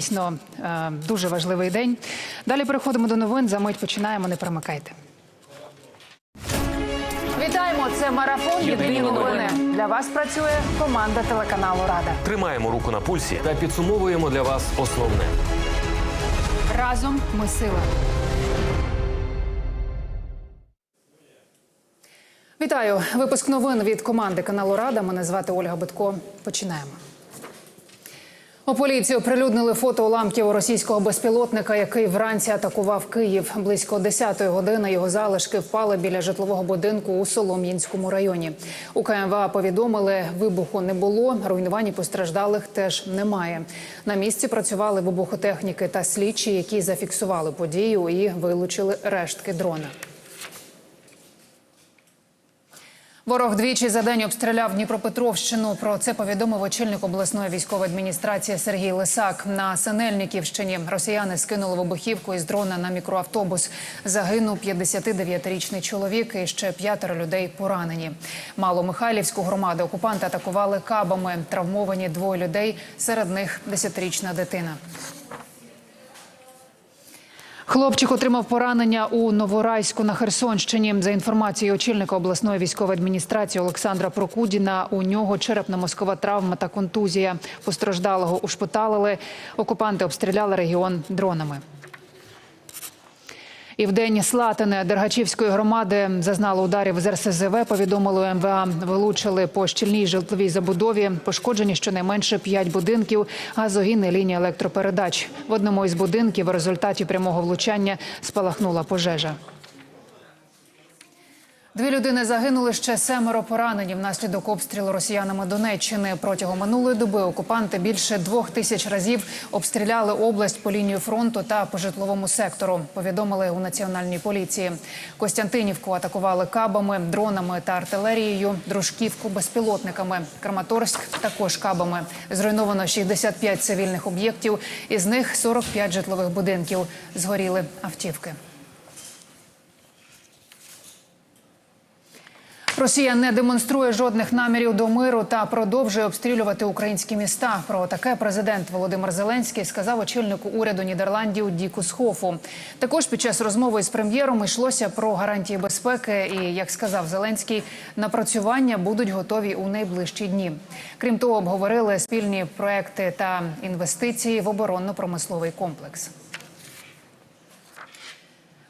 Дійсно, е, дуже важливий день. Далі переходимо до новин. За мить починаємо. Не перемикайте. Вітаємо! Це марафон. Єдині новини. Для вас працює команда телеканалу Рада. Тримаємо руку на пульсі та підсумовуємо для вас основне. Разом ми сила. Вітаю! Випуск новин від команди каналу Рада. Мене звати Ольга Битко. Починаємо. У поліції оприлюднили фото уламків російського безпілотника, який вранці атакував Київ. Близько 10-ї години його залишки впали біля житлового будинку у Солом'янському районі. У КМВА повідомили, вибуху не було, руйнувань постраждалих теж немає. На місці працювали вибухотехніки та слідчі, які зафіксували подію і вилучили рештки дрона. Ворог двічі за день обстріляв Дніпропетровщину. Про це повідомив очільник обласної військової адміністрації Сергій Лисак. На Синельниківщині росіяни скинули вибухівку із дрона на мікроавтобус. Загинув 59-річний чоловік і ще п'ятеро людей поранені. Маломихайлівську громаду окупанти атакували кабами. Травмовані двоє людей. Серед них 10-річна дитина. Хлопчик отримав поранення у Новорайську на Херсонщині. За інформацією очільника обласної військової адміністрації Олександра Прокудіна, у нього черепно-мозкова травма та контузія. Постраждалого ушпиталили. Окупанти обстріляли регіон дронами. І в день Слатини Дергачівської громади зазнали ударів з РСЗВ. Повідомили МВА. Вилучили по щільній житловій забудові. Пошкоджені щонайменше п'ять будинків, газогінні лінії електропередач. В одному із будинків в результаті прямого влучання спалахнула пожежа. Дві людини загинули ще семеро поранені внаслідок обстрілу росіянами Донеччини. Протягом минулої доби окупанти більше двох тисяч разів обстріляли область по лінію фронту та по житловому сектору. Повідомили у національній поліції. Костянтинівку атакували кабами, дронами та артилерією. Дружківку безпілотниками. Краматорськ також кабами. Зруйновано 65 цивільних об'єктів. Із них 45 житлових будинків. Згоріли автівки. Росія не демонструє жодних намірів до миру та продовжує обстрілювати українські міста. Про таке президент Володимир Зеленський сказав очільнику уряду Нідерландів Діку Схофу. Також під час розмови з прем'єром йшлося про гарантії безпеки. І як сказав Зеленський, напрацювання будуть готові у найближчі дні. Крім того, обговорили спільні проекти та інвестиції в оборонно-промисловий комплекс.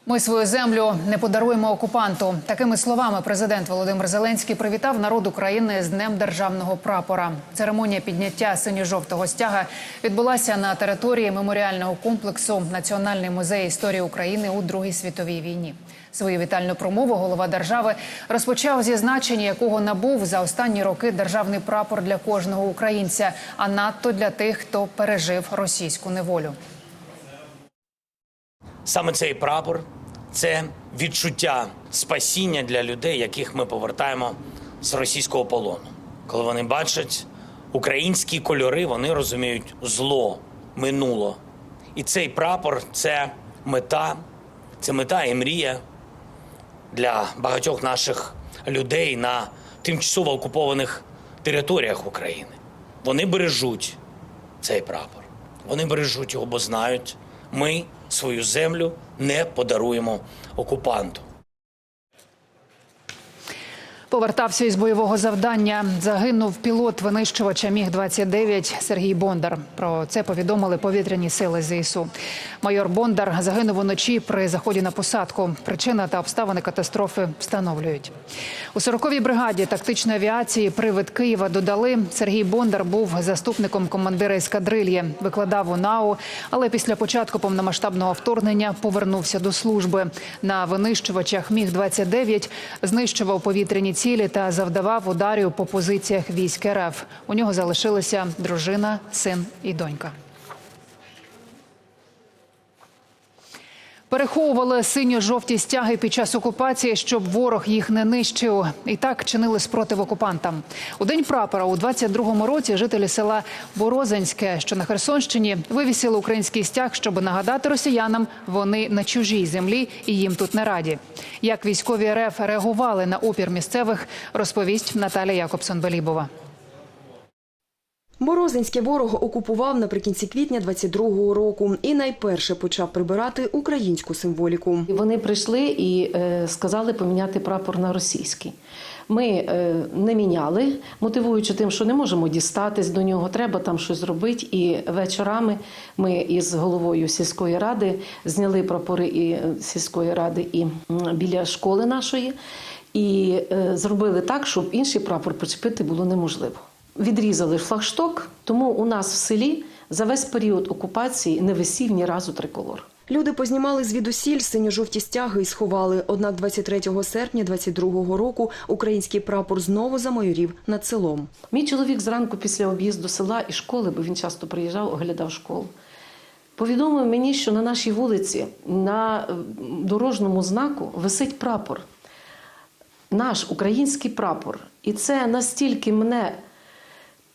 Ми свою землю не подаруємо окупанту. Такими словами президент Володимир Зеленський привітав народ України з Днем державного прапора. Церемонія підняття синьо-жовтого стяга відбулася на території меморіального комплексу Національний музей історії України у Другій світовій війні. Свою вітальну промову голова держави розпочав зі значення, якого набув за останні роки державний прапор для кожного українця, а надто для тих, хто пережив російську неволю. Саме цей прапор це відчуття спасіння для людей, яких ми повертаємо з російського полону. Коли вони бачать українські кольори, вони розуміють зло, минуло. І цей прапор це мета, це мета і мрія для багатьох наших людей на тимчасово окупованих територіях України. Вони бережуть цей прапор. Вони бережуть його, бо знають, ми свою землю не подаруємо окупанту. Повертався із бойового завдання. Загинув пілот винищувача Міг 29 Сергій Бондар. Про це повідомили повітряні сили ЗСУ. Майор Бондар загинув уночі при заході на посадку. Причина та обставини катастрофи встановлюють. У 40-й бригаді тактичної авіації привид Києва додали. Сергій Бондар був заступником командира ескадрильї, викладав у НАУ, але після початку повномасштабного вторгнення повернувся до служби. На винищувачах Міг 29 знищував повітряні цілі та завдавав ударів по позиціях військ РФ. У нього залишилися дружина, син і донька. Переховували синьо-жовті стяги під час окупації, щоб ворог їх не нищив. І так чинили спротив окупантам. У день прапора у 22-му році жителі села Борозенське, що на Херсонщині, вивісили український стяг, щоб нагадати росіянам, вони на чужій землі і їм тут не раді. Як військові РФ реагували на опір місцевих, розповість Наталя Якобсон-Белібова. Борозинське ворог окупував наприкінці квітня 22-го року і найперше почав прибирати українську символіку. Вони прийшли і е, сказали поміняти прапор на російський. Ми е, не міняли, мотивуючи тим, що не можемо дістатись до нього, треба там щось зробити. І вечорами ми із головою сільської ради зняли прапори і е, сільської ради і біля школи нашої, і зробили так, щоб інший прапор почепити було неможливо. Відрізали флагшток, тому у нас в селі за весь період окупації не висів ні разу триколор. Люди познімали звідусіль синьо-жовті стяги і сховали. Однак 23 серпня 22-го року український прапор знову замайорів над селом. Мій чоловік зранку після об'їзду села і школи, бо він часто приїжджав, оглядав школу. Повідомив мені, що на нашій вулиці на е, дорожньому знаку висить прапор. Наш український прапор. І це настільки мене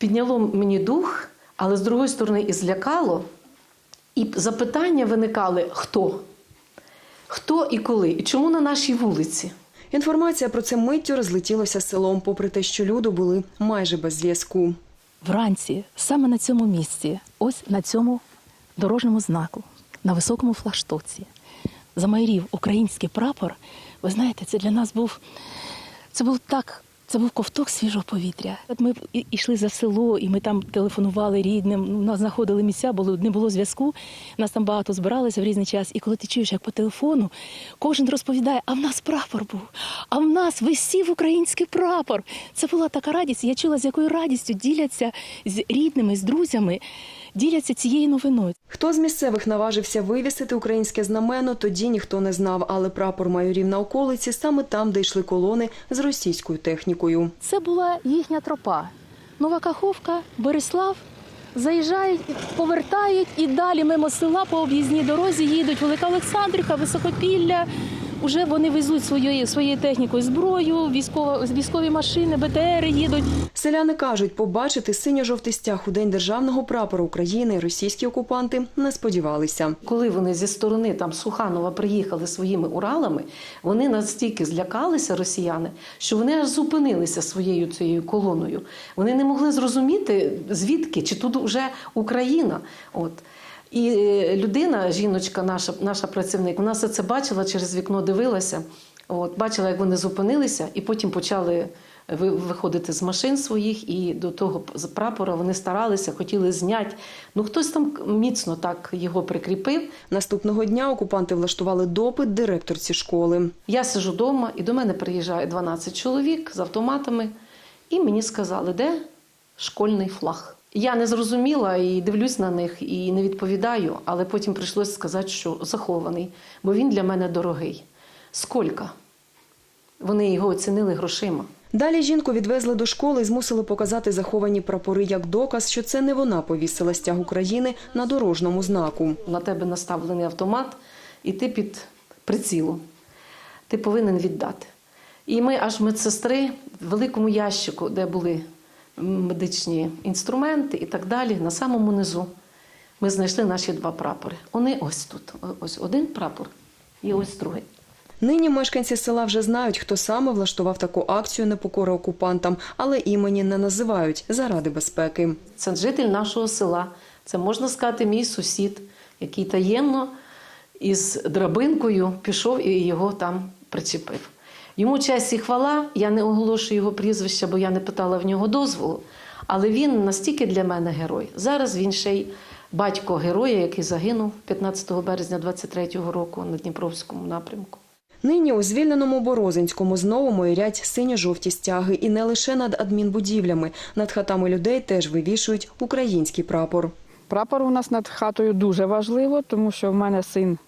підняло мені дух, але з другої сторони і злякало. І запитання виникали: хто? Хто і коли? І чому на нашій вулиці? Інформація про це миттю розлетілася селом, попри те, що люди були майже без зв'язку. вранці саме на цьому місці, ось на цьому дорожньому знаку, на високому флагштоці, замайорів український прапор. Ви знаєте, це для нас був це був так. Це був ковток свіжого повітря. Ми йшли за село, і ми там телефонували рідним. ну, Нас знаходили місця, було не було зв'язку. Нас там багато збиралися в різний час. І коли ти чуєш, як по телефону, кожен розповідає: а в нас прапор був, а в нас висів український прапор. Це була така радість. Я чула, з якою радістю діляться з рідними, з друзями, діляться цією новиною. Хто з місцевих наважився вивісити українське знамено, тоді ніхто не знав, але прапор майорів на околиці саме там, де йшли колони з російською технікою. Це була їхня тропа. Нова Каховка, Борислав. Заїжджають, повертають і далі мимо села по об'їзній дорозі їдуть Велика Олександрівка, Високопілля. Уже вони везуть своєю своєю технікою зброю, військово, військові машини, БТРи їдуть. Селяни кажуть, побачити синьо-жовтий стяг у день державного прапора України російські окупанти не сподівалися. Коли вони зі сторони там Суханова приїхали своїми Уралами, вони настільки злякалися росіяни, що вони аж зупинилися своєю цією колоною. Вони не могли зрозуміти, звідки чи тут вже Україна. От. І е, людина, жіночка, наша, наша працівник, вона все це бачила через вікно, дивилася, от, бачила, як вони зупинилися, і потім почали виходити з машин своїх, і до того з прапора вони старалися, хотіли зняти. Ну хтось там міцно так його прикріпив. Наступного дня окупанти влаштували допит директорці школи. Я сижу вдома, і до мене приїжджає 12 чоловік з автоматами, і мені сказали, де школьний флаг. Я не зрозуміла і дивлюсь на них і не відповідаю, але потім прийшлося сказати, що захований, бо він для мене дорогий. Скільки? Вони його оцінили грошима. Далі жінку відвезли до школи і змусили показати заховані прапори як доказ, що це не вона повісила стяг України на дорожньому знаку. На тебе наставлений автомат, і ти під прицілом. Ти повинен віддати. І ми аж медсестри в великому ящику, де були медичні інструменти і так далі, на самому низу ми знайшли наші два прапори. Вони ось тут. Ось один прапор і ось другий. Нині мешканці села вже знають, хто саме влаштував таку акцію непокори окупантам, але імені не називають заради безпеки. Це житель нашого села. Це можна сказати, мій сусід, який таємно із драбинкою пішов і його там причепив. Йому честь і хвала, я не оголошую його прізвище, бо я не питала в нього дозволу. Але він настільки для мене герой. Зараз він ще й батько героя, який загинув 15 березня 23-го року на Дніпровському напрямку. Нині у звільненому Борозинському знову майорять синьо-жовті стяги, і не лише над адмінбудівлями. Над хатами людей теж вивішують український прапор. Прапор у нас над хатою дуже важливо, тому що в мене син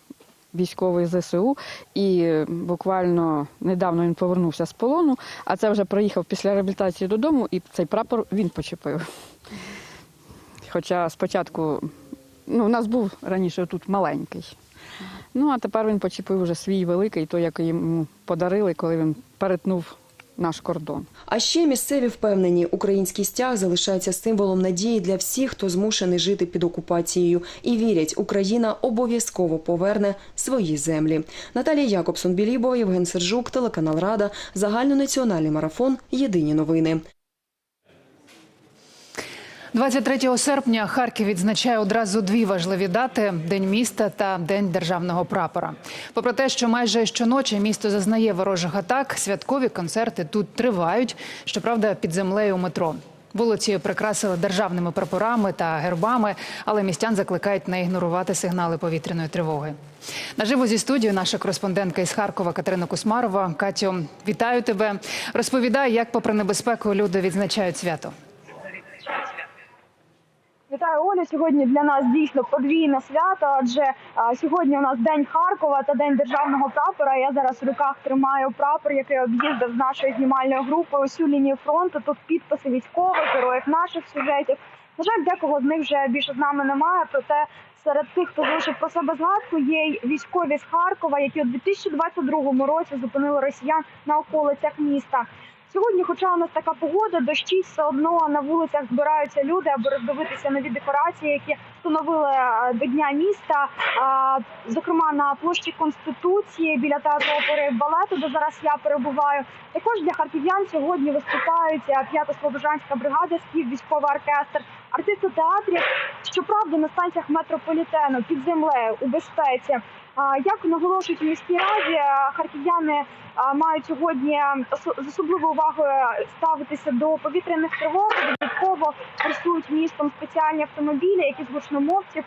військовий ЗСУ, і буквально недавно він повернувся з полону, а це вже приїхав після реабілітації додому, і цей прапор він почепив. Хоча спочатку ну, у нас був раніше тут маленький. Ну, а тепер він почепив вже свій великий, той, який йому подарили, коли він перетнув наш кордон. А ще місцеві впевнені, український стяг залишається символом надії для всіх, хто змушений жити під окупацією, і вірять, Україна обов'язково поверне свої землі. Наталія Якобсон Білібова, Євген Сержук, телеканал Рада, загальнонаціональний марафон. Єдині новини. 23 серпня Харків відзначає одразу дві важливі дати: День міста та День державного прапора. Попри те, що майже щоночі місто зазнає ворожих атак, святкові концерти тут тривають. Щоправда, під землею метро. Вулиці прикрасили державними прапорами та гербами, але містян закликають не ігнорувати сигнали повітряної тривоги. Наживо зі студією наша кореспондентка із Харкова Катерина Кусмарова. Катю, вітаю тебе. Розповідай, як, попри небезпеку, люди відзначають свято. Вітаю, Оля. Сьогодні для нас дійсно подвійне свято, адже сьогодні у нас день Харкова та день державного прапора. Я зараз в руках тримаю прапор, який об'їздив з нашою знімальною групою усю лінію фронту. Тут підписи військових, героїв наших сюжетів. На жаль, декого з них вже більше з нами немає. Проте серед тих, хто залишив про себе згадку, є й військові з Харкова, які у 2022 році зупинили росіян на околицях міста. Сьогодні, хоча у нас така погода, дощі все одно на вулицях збираються люди, аби роздивитися нові декорації, які встановили е, до дня міста. Зокрема, на площі Конституції біля театру опери балету, де зараз я перебуваю. Також для харків'ян сьогодні виступають е, п'ята слобожанська бригада, співвійськовий оркестр, артисти театрів. Щоправда, на станціях метрополітену під землею у безпеці. Як наголошують у міській раді, харків'яни мають сьогодні з особливою увагою ставитися до повітряних тривог. Додатково курсують містом спеціальні автомобілі, які з гучномовців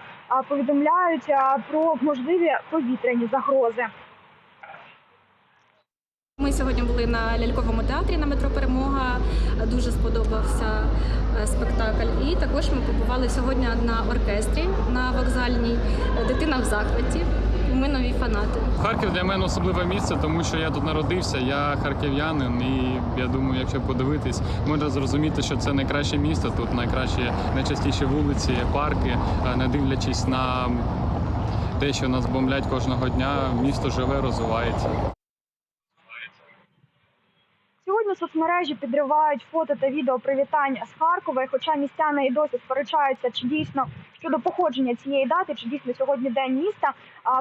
повідомляють про можливі повітряні загрози. Ми сьогодні були на ляльковому театрі на метро Перемога. Дуже сподобався е, спектакль. І також ми побували сьогодні на оркестрі на вокзальній. Дитина в захваті. Ми нові фанати. Харків для мене особливе місце, тому що я тут народився, я харків'янин, і я думаю, якщо подивитись, можна зрозуміти, що це найкраще місто. Тут найкращі, найчастіші вулиці, парки, Е, не дивлячись на те, що нас бомблять кожного дня, місто живе, розвивається. Сьогодні соцмережі підривають фото та відео привітань з Харкова. І хоча містяни і досі сперечаються, чи дійсно щодо походження цієї дати, чи дійсно сьогодні день міста.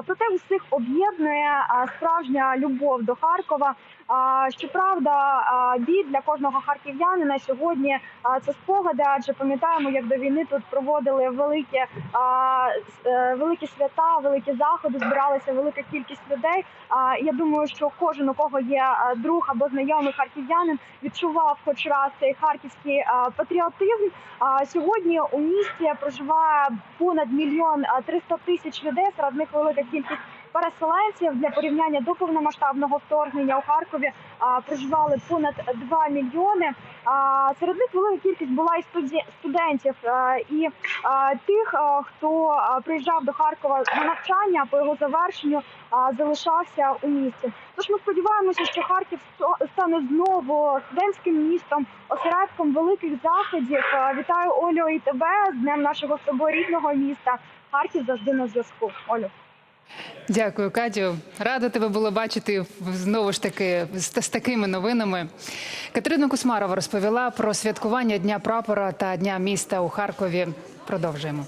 Проте усіх об'єднує справжня любов до Харкова. Щоправда, біль для кожного харків'янина сьогодні це спогади, адже пам'ятаємо, як до війни тут проводили великі, е, великі свята, великі заходи, збиралася велика кількість людей. Я думаю, що кожен у кого є друг або знайомий харків'янин, відчував хоч раз цей харківський патріотизм. Сьогодні у місті проживає понад мільйон а, 300 тисяч людей. Серед них велика кількість переселенців для порівняння до повномасштабного вторгнення у Харкові проживали понад 2 мільйони. Серед них велика кількість була і студентів і тих, хто приїжджав до Харкова на навчання, по його завершенню залишався у місті. Тож ми сподіваємося, що Харків стане знову студентським містом, осередком великих заходів. Вітаю Олю і тебе з днем нашого з тобою рідного міста. Харків завжди на зв'язку. Олю. Дякую, Катю. Рада тебе було бачити знову ж таки з, з такими новинами. Катерина Кусмарова розповіла про святкування Дня прапора та Дня міста у Харкові. Продовжуємо.